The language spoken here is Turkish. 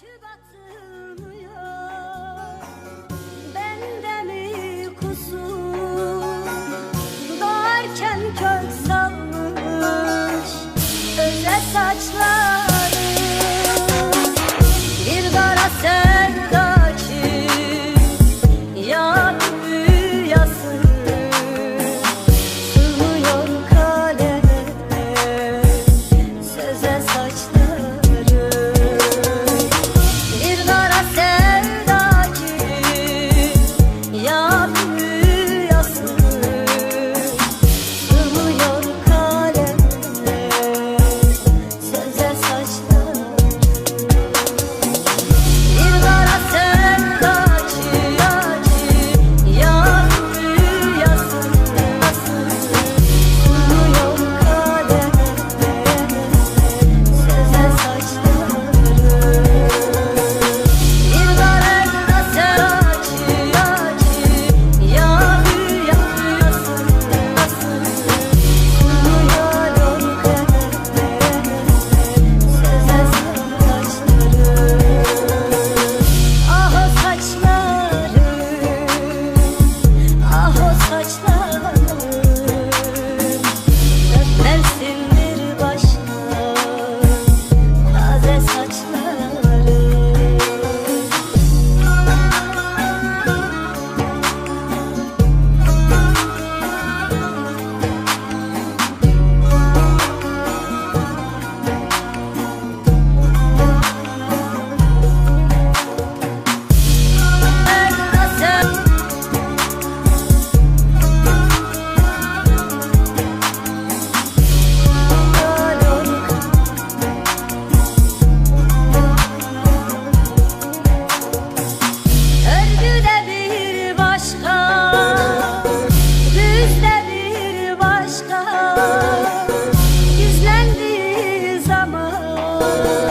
Saçı batılıyor mi kusur? Doğarken kök salmış. Öze saçlar love.